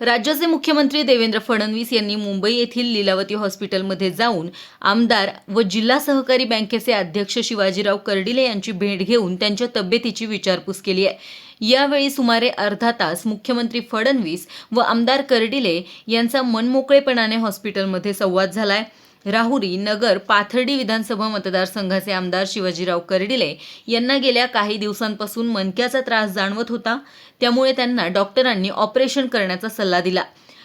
राज्याचे मुख्यमंत्री देवेंद्र फडणवीस यांनी मुंबई येथील लीलावती हॉस्पिटलमध्ये जाऊन आमदार व जिल्हा सहकारी बँकेचे अध्यक्ष शिवाजीराव कर्डिले यांची भेट घेऊन त्यांच्या तब्येतीची विचारपूस केली आहे. यावेळी सुमारे अर्धा तास मुख्यमंत्री फडणवीस व आमदार कर्डिले यांचा मनमोकळेपणाने हॉस्पिटलमध्ये संवाद झालाय. राहुरी नगर पाथर्डी विधानसभा मतदारसंघाचे आमदार शिवाजीराव कर्डिले यांना गेल्या काही दिवसांपासून मनक्याचा त्रास जाणवत होता. त्यामुळे त्यांना डॉक्टरांनी ऑपरेशन करण्याचा सल्ला दिला.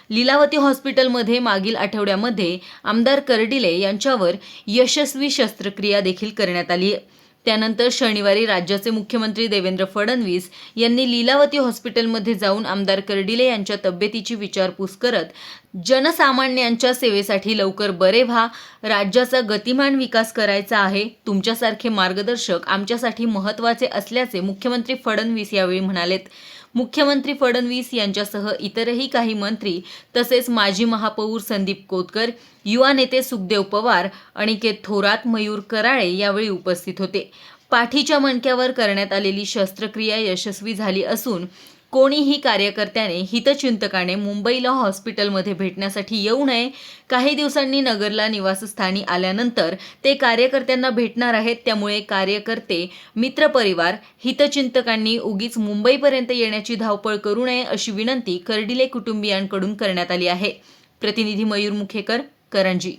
लीलावती हॉस्पिटलमध्ये मागील आठवड्यामध्ये आमदार कर्डिले यांच्यावर यशस्वी शस्त्रक्रिया देखील करण्यात आली आहे. त्यानंतर शनिवारी राज्याचे मुख्यमंत्री देवेंद्र फडणवीस यांनी लीलावती हॉस्पिटलमध्ये जाऊन आमदार कर्डिले यांच्या तब्येतीची विचारपूस करत जनसामान्यांच्या सेवेसाठी लवकर बरे व्हा राज्याचा गतिमान विकास करायचा आहे तुमच्यासारखे मार्गदर्शक आमच्यासाठी महत्त्वाचे असल्याचे मुख्यमंत्री फडणवीस यावेळी म्हणालेत. मुख्यमंत्री फडणवीस यांच्यासह इतरही काही मंत्री तसेच माजी महापौर संदीप कोतकर युवा नेते सुखदेव पवार अनिकेत थोरात मयूर कराळे यावेळी उपस्थित होते. पाठीच्या मणक्यावर करण्यात आलेली शस्त्रक्रिया यशस्वी झाली असून कोणीही कार्यकर्त्याने हितचिंतकाने मुंबईला हॉस्पिटलमध्ये भेटण्यासाठी येऊ नये. काही दिवसांनी नगरला निवासस्थानी आल्यानंतर ते कार्यकर्त्यांना भेटणार आहेत. त्यामुळे कार्यकर्ते मित्रपरिवार हितचिंतकांनी उगीच मुंबईपर्यंत येण्याची धावपळ करू नये अशी विनंती कर्डिले कुटुंबियांकडून करण्यात आली आहे. प्रतिनिधी मयूर मुखेकर करंजी.